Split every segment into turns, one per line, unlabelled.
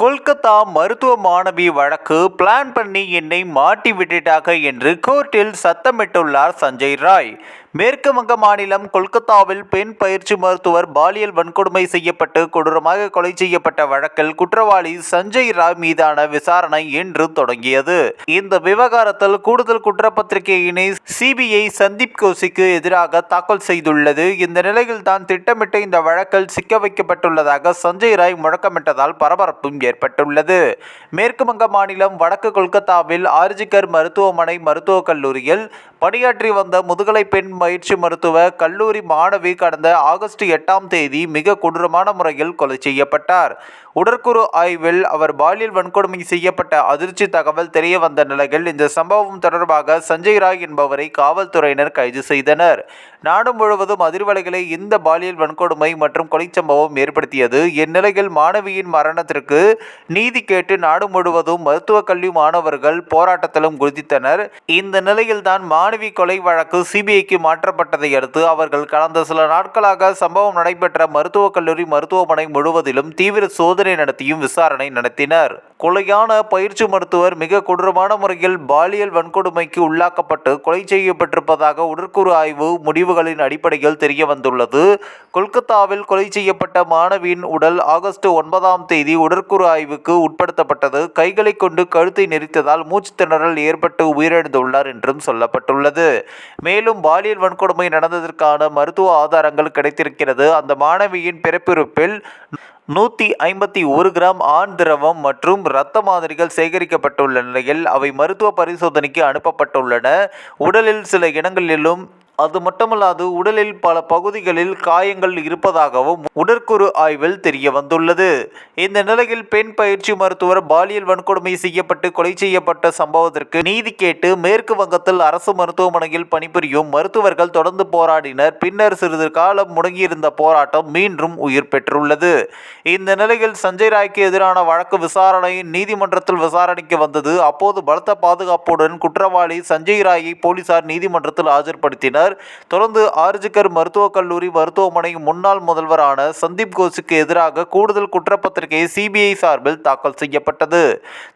கொல்கத்தா மருத்துவ மாணவி வழக்கு பிளான் பண்ணி என்னை மாட்டி விட்டுட்டாக என்று கோர்ட்டில் சத்தமிட்டுள்ளார் சஞ்சய் ராய். மேற்கு வங்க மாநிலம் கொல்கத்தாவில் பெண் பயிற்சி மருத்துவர் பாலியல் வன்கொடுமை செய்யப்பட்டு கொடூரமாக கொலை செய்யப்பட்ட வழக்கில் குற்றவாளி சஞ்சய் ராய் மீதான விசாரணை இன்று தொடங்கியது. இந்த விவகாரத்தில் கூடுதல் குற்றப்பத்திரிகையினை சிபிஐ சந்தீப் கோஷிக்கு எதிராக தாக்கல் செய்துள்ளது. இந்த நிலையில் தான் திட்டமிட்டு இந்த வழக்கில் சிக்க வைக்கப்பட்டுள்ளதாக சஞ்சய் ராய் முழக்கமிட்டதால் பரபரப்பும் ஏற்பட்டுள்ளது. மேற்கு வங்க மாநிலம் வடக்கு கொல்கத்தாவில் ஆர்ஜிகர் மருத்துவமனை மருத்துவக் கல்லூரியில் பணியாற்றி வந்த முதுகலை பெண் பயிற்சி மருத்துவ கல்லூரி மாணவி கடந்த ஆகஸ்ட் எட்டாம் தேதி மிக கொடூரமான முறையில் கொலை செய்யப்பட்டார். உடற்குறு ஆய்வில் அவர் பாலியல் வன்கொடுமை செய்யப்பட்ட அதிர்ச்சி தகவல் தெரிய வந்த நிலையில் இந்த சம்பவம் தொடர்பாக சஞ்சய் ராய் என்பவரை காவல்துறையினர் கைது செய்தனர். நாடு முழுவதும் அதிர்வலைகளை இந்த பாலியல் வன்கொடுமை மற்றும் கொலை சம்பவம் ஏற்படுத்தியது. இந்நிலையில் மாணவியின் மரணத்திற்கு நீதி கேட்டு நாடு முழுவதும் மருத்துவக் கல்வி மாணவர்கள் போராட்டத்திலும் குதித்தனர். இந்த நிலையில்தான் மாணவி கொலை வழக்கு சிபிஐக்கு மாற்றப்பட்டதை அடுத்து அவர்கள் கடந்த சில நாட்களாக சம்பவம் நடைபெற்ற மருத்துவக் கல்லூரி மருத்துவமனை முழுவதிலும் தீவிர சோதனை நடத்தியும் விசாரணை நடத்தினர். கொலையான பயிற்சி மருத்துவர் மிக கொடூரமான முறையில் பாலியல் வன்கொடுமைக்கு உள்ளாக்கப்பட்டு கொலை செய்யப்பட்டிருப்பதாக உடற்கூறு ஆய்வு முடிவுகளின் அடிப்படையில் தெரிய வந்துள்ளது கொல்கத்தாவில் கொலை செய்யப்பட்ட மாணவியின் உடல் ஆகஸ்ட் ஒன்பதாம் தேதி உடற்கூறு ஆய்வுக்கு உட்படுத்தப்பட்டது. கைகளை கொண்டு கழுத்தை நெரித்ததால் மூச்சு திணறல் ஏற்பட்டு உயிரிழந்துள்ளார் என்றும் சொல்லப்பட்டுள்ளது. மேலும் பாலியல் வன்கொடுமை நடந்ததற்கான மருத்துவ ஆதாரங்கள் கிடைத்திருக்கிறது. அந்த மாணவியின் பிறப்பிறப்பில் நூற்றி ஐம்பத்தி ஒரு கிராம் ஆண் திரவம் மற்றும் இரத்த மாதிரிகள் சேகரிக்கப்பட்டுள்ள நிலையில் அவை மருத்துவ பரிசோதனைக்கு அனுப்பப்பட்டுள்ளன. உடலில் சில இடங்களிலும் அது மட்டுமல்லாது உடலில் பல பகுதிகளில் காயங்கள் இருப்பதாகவும் உடற்குறு ஆய்வில் தெரிய வந்துள்ளது. இந்த நிலையில் பெண் பயிற்சி மருத்துவர் பாலியல் வன்கொடுமை செய்யப்பட்டு கொலை செய்யப்பட்ட சம்பவத்திற்கு நீதி கேட்டு மேற்கு வங்கத்தில் அரசு மருத்துவமனையில் பணிபுரியும் மருத்துவர்கள் தொடர்ந்து போராடினர். பின்னர் சிறிது காலம் முடங்கியிருந்த போராட்டம் மீண்டும் உயிர் பெற்றுள்ளது. இந்த நிலையில் சஞ்சய் ராய்க்கு எதிரான வழக்கு விசாரணை நீதிமன்றத்தில் விசாரணைக்கு வந்தது. அப்போது பலத்த பாதுகாப்புடன் குற்றவாளி சஞ்சய் ராயை போலீசார் நீதிமன்றத்தில் ஆஜர்படுத்தினர். தொடர்ந்து ஆர்ஜிகர் மருத்துவக் கல்லூரி மருத்துவமனை முன்னாள் முதல்வரான சந்தீப் கோஷுக்கு எதிராக கூடுதல் குற்றப்பத்திரிகை சிபிஐ சார்பில் தாக்கல் செய்யப்பட்டது.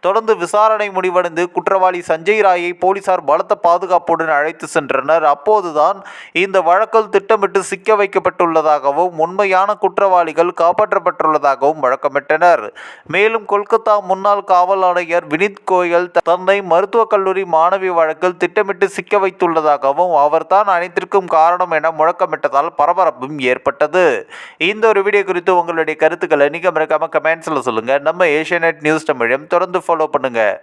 தொடர்ந்து விசாரணை முடிவடைந்து குற்றவாளி சஞ்சய் ராயை போலீசார் பலத்த பாதுகாப்புடன் அழைத்து சென்றனர். அப்போதுதான் இந்த வழக்கில் திட்டமிட்டு சிக்க வைக்கப்பட்டுள்ளதாகவும் உண்மையான குற்றவாளிகள் காப்பாற்றப்பட்டுள்ளதாகவும் வழக்கமிட்டனர். மேலும் கொல்கத்தா முன்னாள் காவல் ஆணையர் வினித் கோயல் தன்னை மருத்துவக் கல்லூரி மாணவி வழக்கில் திட்டமிட்டு சிக்க வைத்துள்ளதாகவும் அவர்தான் அனைத்திற்கும் காரணம் என முழக்கமிட்டதால் பரபரப்பும் ஏற்பட்டது. இந்த ஒரு வீடியோ குறித்து உங்களுடைய கருத்துக்களை நீங்கள் மறக்காமல் கமெண்ட்ஸில் சொல்லுங்கள் நம்ம ஏஷியநெட் நியூஸ் தமிழம் தொடர்ந்து ஃபாலோ பண்ணுங்கள்